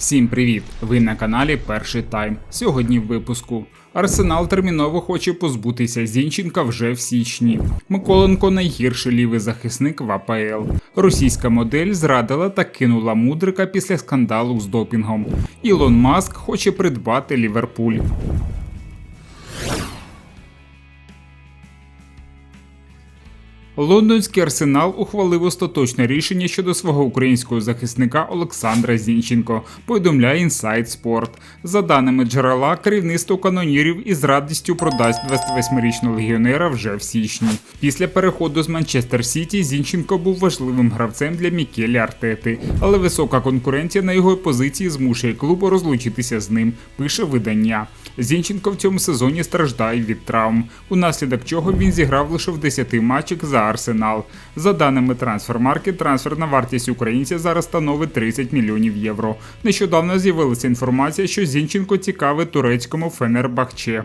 Всім привіт! Ви на каналі Перший Тайм. Сьогодні в випуску. Арсенал терміново хоче позбутися Зінченка вже в січні. Миколенко найгірший лівий захисник в АПЛ. Російська модель зрадила та кинула мудрика після скандалу з допінгом. Ілон Маск хоче придбати Ліверпуль. Лондонський арсенал ухвалив остаточне рішення щодо свого українського захисника Олександра Зінченко. Повідомляє Inside Sport. За даними джерела, керівництво канонірів із радістю продасть 28-річного легіонера вже в січні. Після переходу з Манчестер Сіті Зінченко був важливим гравцем для Мікелі Артети, але висока конкуренція на його позиції змушує клуб розлучитися з ним. Пише видання. Зінченко в цьому сезоні страждає від травм, унаслідок чого він зіграв лише в 10 матчах за Арсенал. За даними трансфермарки, трансферна вартість українця зараз становить 30 мільйонів євро. Нещодавно з'явилася інформація, що Зінченко цікавий турецькому Фенербахче.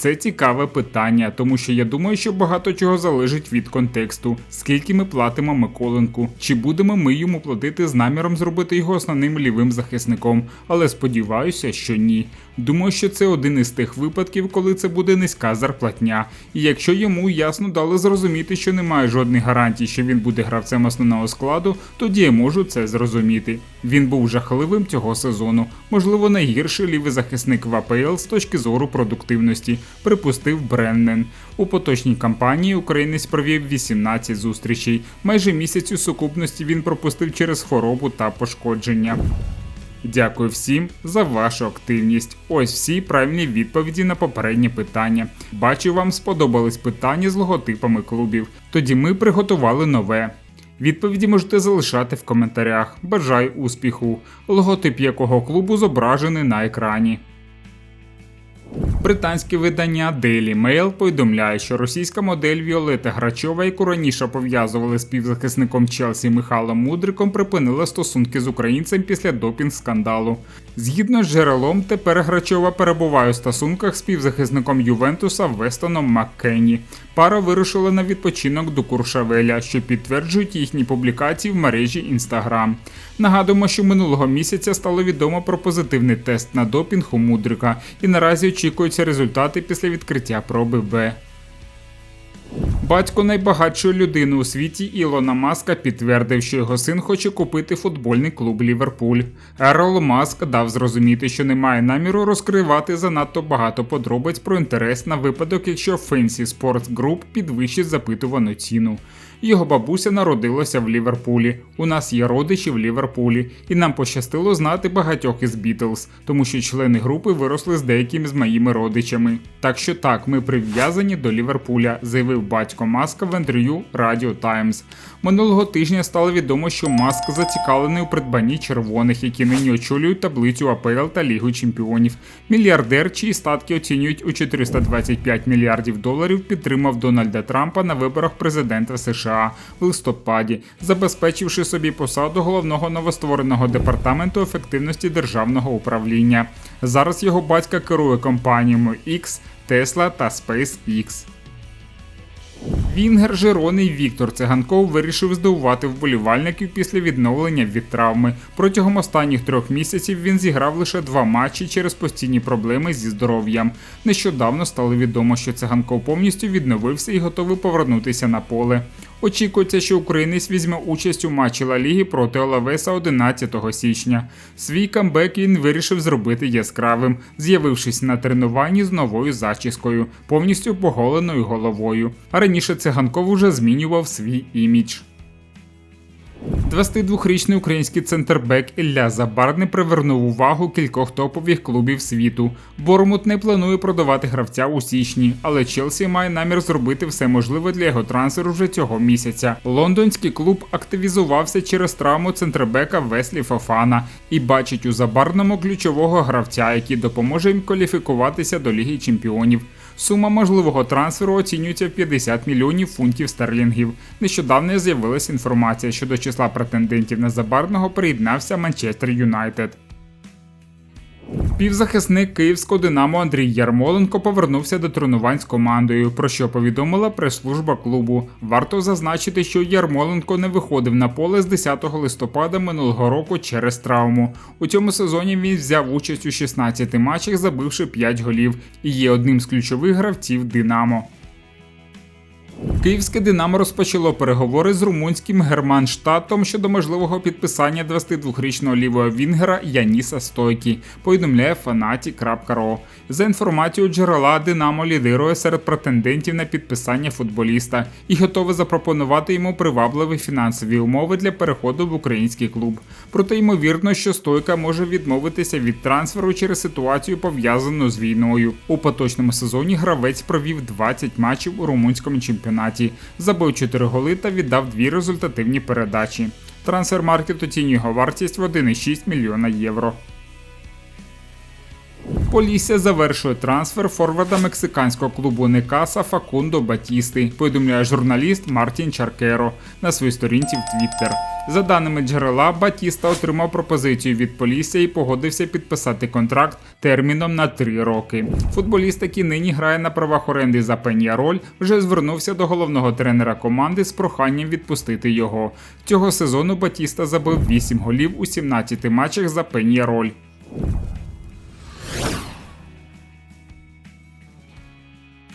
Це цікаве питання, тому що я думаю, що багато чого залежить від контексту. Скільки ми платимо Миколенку? Чи будемо ми йому платити з наміром зробити його основним лівим захисником? Але сподіваюся, що ні. Думаю, що це один із тих випадків, коли це буде низька зарплатня. І якщо йому ясно дали зрозуміти, що немає жодних гарантій, що він буде гравцем основного складу, тоді я можу це зрозуміти. Він був жахливим цього сезону, можливо, найгірший лівий захисник в АПЛ з точки зору продуктивності припустив Бреннен. У поточній кампанії українець провів 18 зустрічей. Майже місяць у сукупності він пропустив через хворобу та пошкодження. Дякую всім за вашу активність. Ось всі правильні відповіді на попереднє питання. Бачу, вам сподобались питання з логотипами клубів. Тоді ми приготували нове. Відповіді можете залишати в коментарях. Бажаю успіху, логотип якого клубу зображений на екрані. Британське видання Daily Mail повідомляє, що російська модель Віолета Грачова, яку раніше пов'язували з півзахисником Челсі Михайлом Мудриком, припинила стосунки з українцем після допінг скандалу. Згідно з джерелом, тепер Грачова перебуває у стосунках з півзахисником Ювентуса Вестоном Маккенні. Пара вирушила на відпочинок до Куршавеля, що підтверджують їхні публікації в мережі Instagram. Нагадуємо, що минулого місяця стало відомо про позитивний тест на допінг у Мудрика, і наразі очікуються результати після відкриття проби Б. Батько найбагатшої людини у світі Ілона Маска підтвердив, що його син хоче купити футбольний клуб Ліверпуль. Ерол Маск дав зрозуміти, що не має наміру розкривати занадто багато подробиць про інтерес на випадок, якщо Fancy Sports Group підвищить запитувану ціну. Його бабуся народилася в Ліверпулі. У нас є родичі в Ліверпулі, і нам пощастило знати багатьох із Бітлз, тому що члени групи виросли з деякими з моїми родичами. Так що так, ми прив'язані до Ліверпуля, заявив батько Маска в інтерв'ю Radio Times. Минулого тижня стало відомо, що Маск зацікавлений у придбанні червоних, які нині очолюють таблицю АПЛ та Лігу Чемпіонів. Мільярдер, чиї статки оцінюють у 425 мільярдів доларів, підтримав Дональда Трампа на виборах президента США в листопаді, забезпечивши собі посаду головного новоствореного департаменту ефективності державного управління. Зараз його батька керує компаніями X, Tesla та SpaceX. Вінгер Жироний Віктор Циганков вирішив здивувати вболівальників після відновлення від травми. Протягом останніх трьох місяців він зіграв лише два матчі через постійні проблеми зі здоров'ям. Нещодавно стало відомо, що циганков повністю відновився і готовий повернутися на поле. Очікується, що українець візьме участь у матчі Ла Ліги проти Олавеса 11 січня. Свій камбек він вирішив зробити яскравим, з'явившись на тренуванні з новою зачіскою, повністю поголеною головою. А раніше циганков уже змінював свій імідж. 22-річний український центрбек Ілля Забарний привернув увагу кількох топових клубів світу. Бормут не планує продавати гравця у січні, але Челсі має намір зробити все можливе для його трансферу вже цього місяця. Лондонський клуб активізувався через травму центрбека Веслі Фофана і бачить у Забарному ключового гравця, який допоможе їм кваліфікуватися до Ліги Чемпіонів. Сума можливого трансферу оцінюється в 50 мільйонів фунтів стерлінгів. Нещодавно з'явилася інформація, що до числа претендентів на забарного приєднався Манчестер Юнайтед. Півзахисник київського Динамо Андрій Ярмоленко повернувся до тренувань з командою, про що повідомила прес-служба клубу. Варто зазначити, що Ярмоленко не виходив на поле з 10 листопада минулого року через травму. У цьому сезоні він взяв участь у 16 матчах, забивши 5 голів, і є одним з ключових гравців Динамо. Київське Динамо розпочало переговори з румунським Германштатом щодо можливого підписання 22-річного лівого Вінгера Яніса Стойкі, повідомляє Фанаті.ро. За інформацією джерела, Динамо лідирує серед претендентів на підписання футболіста і готове запропонувати йому привабливі фінансові умови для переходу в український клуб. Проте ймовірно, що стойка може відмовитися від трансферу через ситуацію пов'язану з війною. У поточному сезоні гравець провів 20 матчів у румунському чемпіонаті, забив 4 голи та віддав дві результативні передачі. Трансфермаркет оцінює його вартість в 1,6 мільйона євро. Полісся завершує трансфер форварда мексиканського клубу Некаса Факундо Батісти, повідомляє журналіст Мартін Чаркеро на своїй сторінці в Твіттер. За даними джерела, Батіста отримав пропозицію від Полісся і погодився підписати контракт терміном на 3 роки. Футболіст, який нині грає на правах оренди за Пеньяроль, вже звернувся до головного тренера команди з проханням відпустити його. Цього сезону Батіста забив 8 голів у 17 матчах за Пеньяроль.